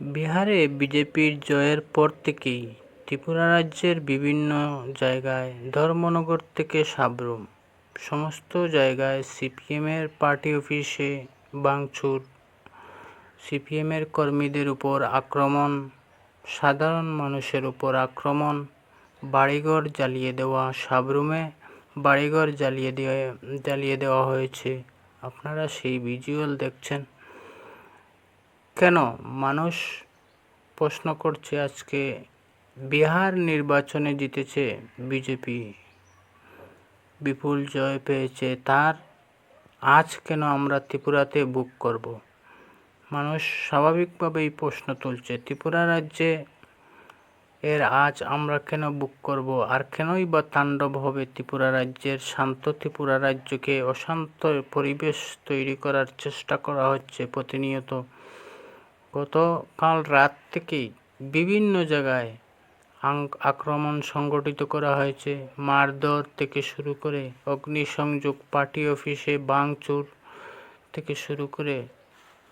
বিহারে বিজেপির জয়ের পর থেকেই ত্রিপুরা রাজ্যের বিভিন্ন জায়গায় ধর্মনগর থেকে সাব্রুম, সমস্ত জায়গায় সিপিএমের পার্টি অফিসে ভাঙচুর সিপিএমের কর্মীদের উপর আক্রমণ, সাধারণ মানুষের উপর আক্রমণ, বাড়িঘর জ্বালিয়ে দেওয়া সাবরুমে বাড়িঘর জ্বালিয়ে দিয়ে, জ্বালিয়ে দেওয়া হয়েছে। আপনারা সেই ভিজুয়াল দেখছেন। কেন মানুষ প্রশ্ন করছে আজকে বিহার নির্বাচনে জিতেছে বিজেপি? বিপুল জয় পেয়েছে তার। আজ কেন আমরা ত্রিপুরাতে বুক করব? মানুষ স্বাভাবিকভাবেই প্রশ্ন তুলছে, ত্রিপুরা রাজ্যে এর আজ আমরা কেন বুক করব? আর কেনই বা তাণ্ডব হবে ত্রিপুরা রাজ্যের? শান্ত ত্রিপুরা রাজ্যকে অশান্ত পরিবেশ তৈরি করার চেষ্টা করা হচ্ছে প্রতিনিয়ত। গতকাল রাত থেকেই বিভিন্ন জায়গায় আক্রমণ সংগঠিত করা হয়েছে। মারধর থেকে শুরু করে অগ্নিসংযোগ, পার্টি অফিসে ভাঙচুর থেকে শুরু করে